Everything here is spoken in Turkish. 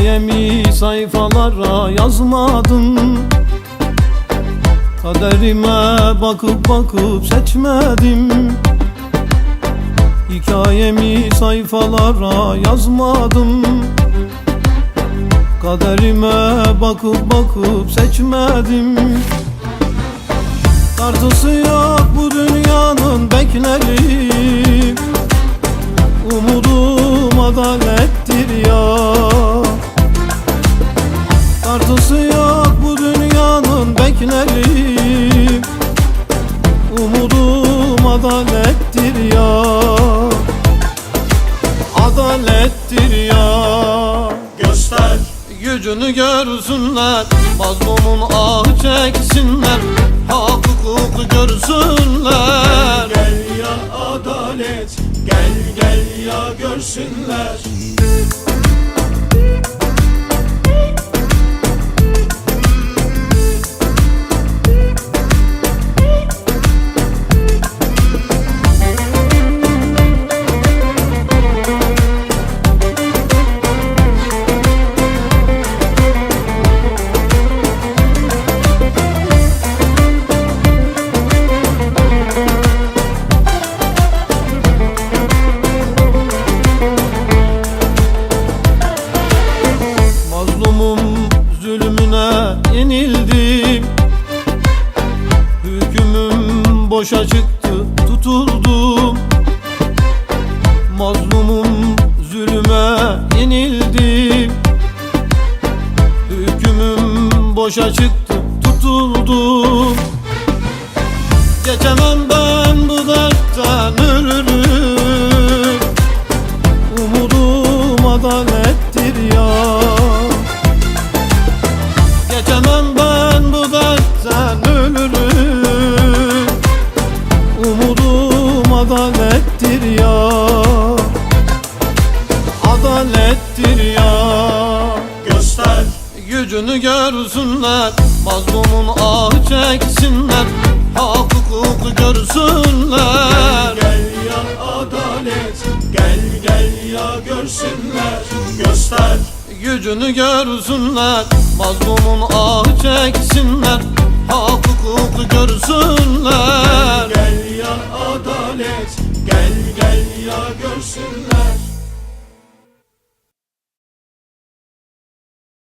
Hikayemi sayfalara yazmadım Kaderime bakıp bakıp seçmedim. Hikayemi sayfalara yazmadım. Kaderime bakıp bakıp seçmedim. Tartısı yok bu dünyanın beklerim Umudum adalettir ya beklerim Umudum adalettir ya. Adalettir ya. Göster. Gücünü görsünler Mazlumun ahı çeksinler. Hak hukuku görsünler. Gel ya adalet Gel gel ya görsünler boşa çıktı tutuldum. Mazlumum zulüme yenildim. Hükümüm boşa çıktı adalettir ya. Adalettir ya. Göster. Gücünü görsünler Mazlumun ahı çeksinler. Hak hukuku görsünler. Gel ya adalet Gel gel ya görsünler. Göster. Gücünü görsünler Mazlumun ahı çeksinler. Hak hukuku görsünler